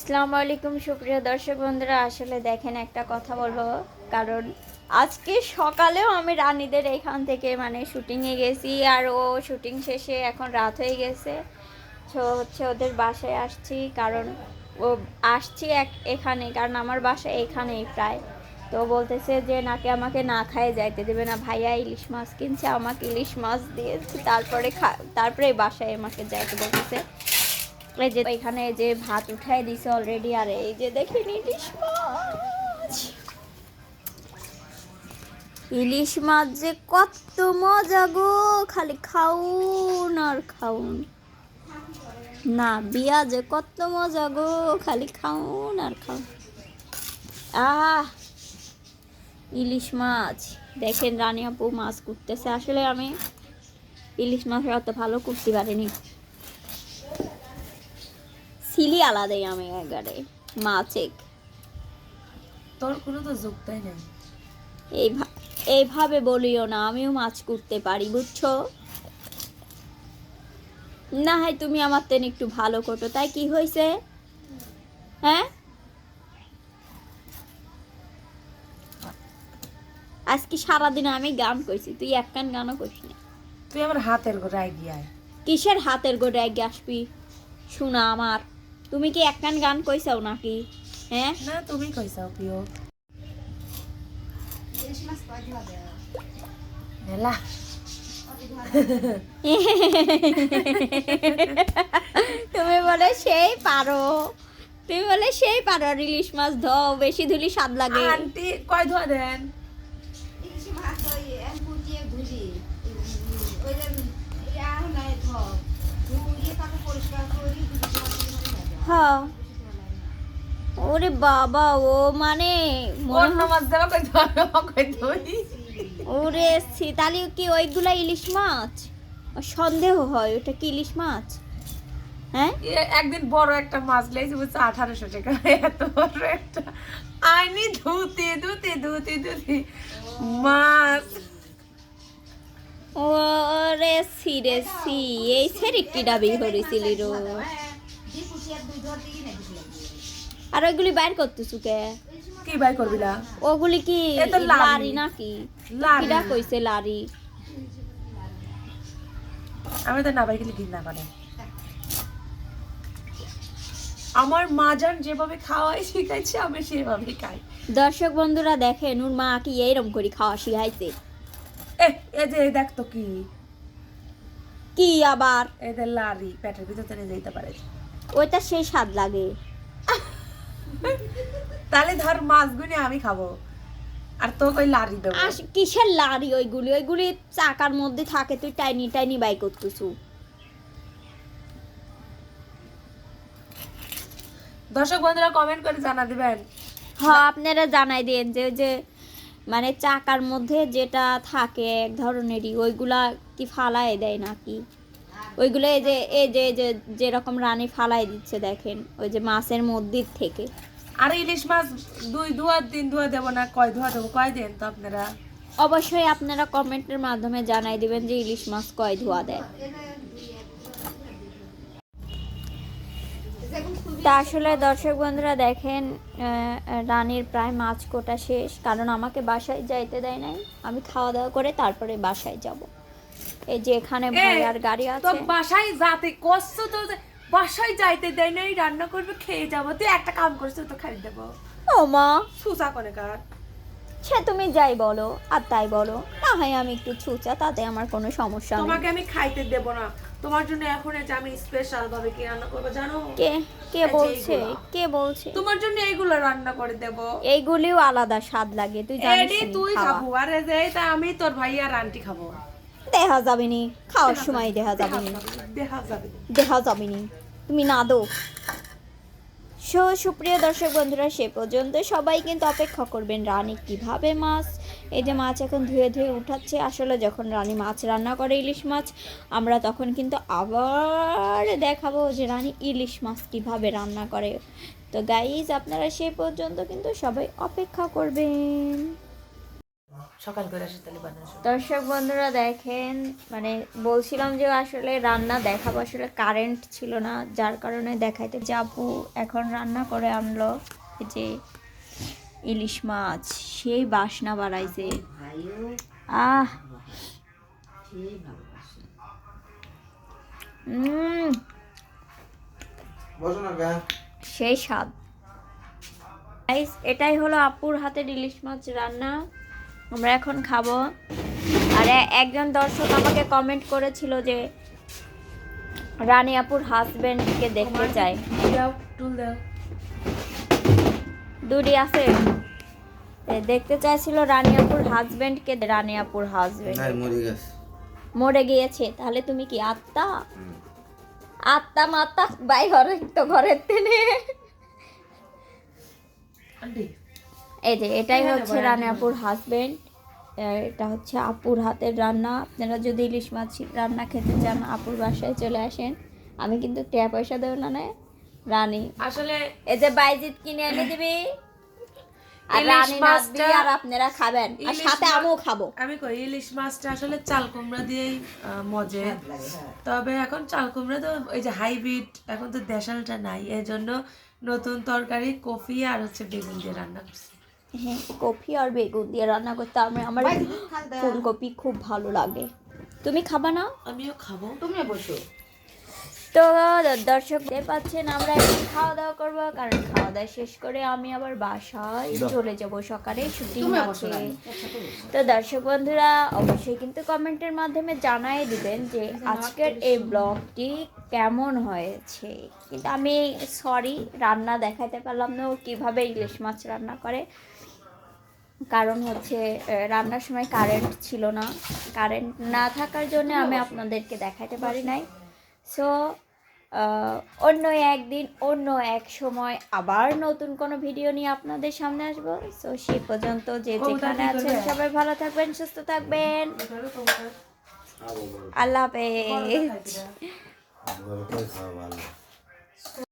আসসালামু আলাইকুম, সুপ্রিয় দর্শক বন্ধুরা। আসলে দেখেন, একটা কথা বলব। কারণ আজকে সকালেও আমি রানীদের এখান থেকে মানে শুটিংয়ে গেছি, আর ও শুটিং শেষে এখন রাত হয়ে গেছে। তো হচ্ছে ওদের বাসায় আসছি, কারণ ও আসছি এক, এখানে, কারণ আমার বাসা এখানেই প্রায়। তো বলতেছে যে, নাকি আমাকে না খায় যাইতে দেবে না? ভাইয়া ইলিশ মাছ কিনছে, আমাকে ইলিশ মাছ দিয়েছে, তারপরে খা, তারপরে বাসায় আমাকে যাইতে বলতেছে। এই যে এখানে যে ভাত উঠাই দিছে অলরেডি আর এই যে দেখেন ইলিশ মাছ। ইলিশ মাছ যে কত মজা গো, খালি খাউন আর খাউন না, বিয়া যে কত মজা গো, খালি খাউন আর খাউন আহ, ইলিশ মাছ। দেখেন রানী আপু মাছ কুটতেছে। আসলে আমি ইলিশ মাছ অত ভালো করতে পারিনি। সিলি আলাদাই আমি একবারে মাছে তোর কোনো তো যুক্তই নেই। এইভা- এইভাবে বলিও না আমিও মাছ করতে পারি বুঝছ? না হয় তুমি আমার তেন একটু ভালো করতো তাই কি হয়েছে? হ্যাঁ? আজকে সারাদিন আমি গান কইছি তুই এক কান গানও কইস না। তুই আমার হাতের গোড়ায় গিয়ায় কিসের হাতের গোড়ে গিয়ে আসবি? শোনা আমার। তুমি কি এক কান গান কইসাও নাকি? হ্যাঁ না তুমি কইসাও প্রিয়। মেলা। তুমি বলে সেই পারো। তুমি বলে সেই পারো আর ইলিশ মাছ ধও বেশি ধুলি স্বাদ লাগে। আন্টি কয় ধোয়া দেন? হ্যাঁ ওরে বাবা ও মানে ওরে তাহলে কি ওইগুলা ইলিশ মাছ? সন্দেহ হয় ওটা কি ইলিশ মাছ? হ্যাঁ? একদিন বড় একটা মাছ লেগেছে বুঝছ আঠারোশো টাকা এত বড় একটা। আইনি ধুতে ধুতে ধুতে ধুতে মাছ। ওরে সিরে সি এই সেরি ডাবি হরিছিলি রো আর ওইগুলি বাইর করতেছু কে? কি বাই করবি না? ওগুলি কি লারি। নাকি? লারি। কিরা কইছে লারি? আমি তো না বাই গেলে ঘৃণা করে। আমার মাজান যেভাবে খাওয়াই শিখাইছে আমি সেভাবে খাই। দর্শক বন্ধুরা দেখেন ওর মা কি এইরকম করে খাওয়া শিখাইছে? এ এই যে দেখ তো কি। কি আবার? এদের লারি পেটের ভিতর যেতে পারে। ওইটা সেই স্বাদ লাগে। তাহলে ধর মাছগুনি আমি খাব। আর তো ওই লারি দেবো। আস কিসের লারি ওইগুলি? ওইগুলি চাকার মধ্যে থাকে তুই টাইনি টাইনি বাই করতেছু। দর্শক বন্ধুরা কমেন্ট করে জানা দিবেন। হ্যাঁ আপনারা জানাই দেন যে যে মানে চাকার মধ্যে যেটা থাকে এক ধরনেরই ওইগুলা কি ফালায় দেয় নাকি? ওইগুলো এই যে এই যে যে যেরকম রানী ফালাই দিচ্ছে দেখেন ওই যে মাছের মধ্যে থেকে। আর ইলিশ মাছ দুই দুয়ার দিন ধোয়া দেবো না কয় ধোয়া দেবো কয় দিন তো আপনারা? অবশ্যই আপনারা কমেন্টের মাধ্যমে জানাই দিবেন যে ইলিশ মাছ কয় ধোয়া দেয়। তা আসলে দর্শক বন্ধুরা দেখেন রানীর প্রায় মাছ কোটা শেষ কারণ আমাকে বাসায় যাইতে দেয় নাই। আমি খাওয়া দাওয়া করে তারপরে বাসায় যাব। এই যে এখানে ভাইয়ার গাড়ি তো বাসায় যাতে কষ্ট তো বাসায় যাইতে দেয় নাই রান্না করবে খেয়ে যাব। তুই একটা কাম করছিস তো খাই দেবো। ও মা। করে কার। সে তুমি যাই বলো আর তাই বলো। না হয় আমি একটু ছুচা তাতে আমার কোনো সমস্যা নেই। তোমাকে আমি খাইতে দেব না। তোমার জন্য এখন যে আমি স্পেশাল ভাবে কি রান্না করব জানো? কে কে বলছে? কে বলছে? তোমার জন্য এইগুলো রান্না করে দেব। এইগুলিও আলাদা স্বাদ লাগে তুই জানিস তুই খাব? আর যে এটা আমি তোর ভাই আর আন্টি খাব। দেখা যাবে নি খাওয়ার সময় দেখা যাবে নি দেখা যাবে নি তুমি না দো সো সুপ্রিয় দর্শক বন্ধুরা সে পর্যন্ত সবাই কিন্তু অপেক্ষা করবেন রানী কীভাবে মাছ। এই যে মাছ এখন ধুয়ে ধুয়ে উঠাচ্ছে আসলে যখন রানী মাছ রান্না করে ইলিশ মাছ আমরা তখন কিন্তু আবার দেখাবো যে রানী ইলিশ মাছ কীভাবে রান্না করে। তো গাইজ আপনারা সে পর্যন্ত কিন্তু সবাই অপেক্ষা করবেন। সকাল করে আসি তাহলে বানানো দর্শক বন্ধুরা দেখেন মানে বলছিলাম যে আসলে রান্না দেখাবো আসলে কারেন্ট ছিল না যার কারণে দেখাইতে যাব। এখন রান্না করে আনলো যে ইলিশ মাছ সেই বাসনা বাড়াইছে। আহ! সেই স্বাদ। এটাই হলো আপুর হাতের ইলিশ মাছ রান্না। আমরা এখন খাব। আর একজন দর্শক আমাকে কমেন্ট করেছিল যে রানী আপুর হাজবেন্ডকে দেখতে চাই। দুটি আছে। দেখতে চাইছিল রানী আপুর হাজবেন্ডকে রানী আপুর হাজবেন্ড মরে মরে গিয়েছে। তাহলে তুমি কি আত্মা? আত্মা মাত্তা বাই ঘরে তো ঘরের তেনে। আন্টি এই যে এটাই হ্যাঁ, হচ্ছে বলেন, রানাপুর হাজবেন্ড এটা হচ্ছে আপুর হাতের রান্না। আপনারা যদি ইলিশ মাছ রান্না খেতে চান আপুর বাসায় চলে আসেন। আমি কিন্তু টাকা পয়সা দেবো না না। রানী আসলে এই যে বাইজিৎ কিনে এনে দিবি। আর রানী নাচবি আর আপনারা খাবেন। আর সাথে আমিও খাব। আমি কই ইলিশ মাছটা আসলে চাল কুমড়া দিয়েই মজে। তবে এখন চাল কুমড়া তো ওই যে হাইব্রিড এখন তো দেশালটা নাই। এই জন্য নতুন তরকারি কফি আর হচ্ছে বেগুন দিয়ে রান্না করছি। হ্যাঁ কফি আর বেগুন দিয়ে রান্না করতে আমি আমার ফুলকপি খুব ভালো লাগে। তুমি খাবা না? আমিও খাব। তো দর্শক দেখতে পাচ্ছেন আমরা এখন খাওয়া দাওয়া করব। কারণ খাওয়া দাওয়া শেষ করে আমি আবার বাসায় চলে যাব সকালে শুটিং আছে। তো দর্শক বন্ধুরা অবশ্যই কিন্তু কমেন্টের মাধ্যমে জানাই দিবেন যে আজকের এই ব্লগটি কেমন হয়েছে। কিন্তু আমি সরি রান্না দেখাতে পারলাম না ও কীভাবে ইলিশ মাছ রান্না করে। কারণ হচ্ছে রান্নার সময় কারেন্ট ছিল না। কারেন্ট না থাকার জন্য আমি আপনাদেরকে দেখাতে পারি নাই। সো অন্য একদিন অন্য এক সময় আবার নতুন কোনো ভিডিও নিয়ে আপনাদের সামনে আসব। সো সে পর্যন্ত যে যেখানে আছেন সবাই ভালো থাকবেন সুস্থ থাকবেন। আল্লাহ হাফেজ।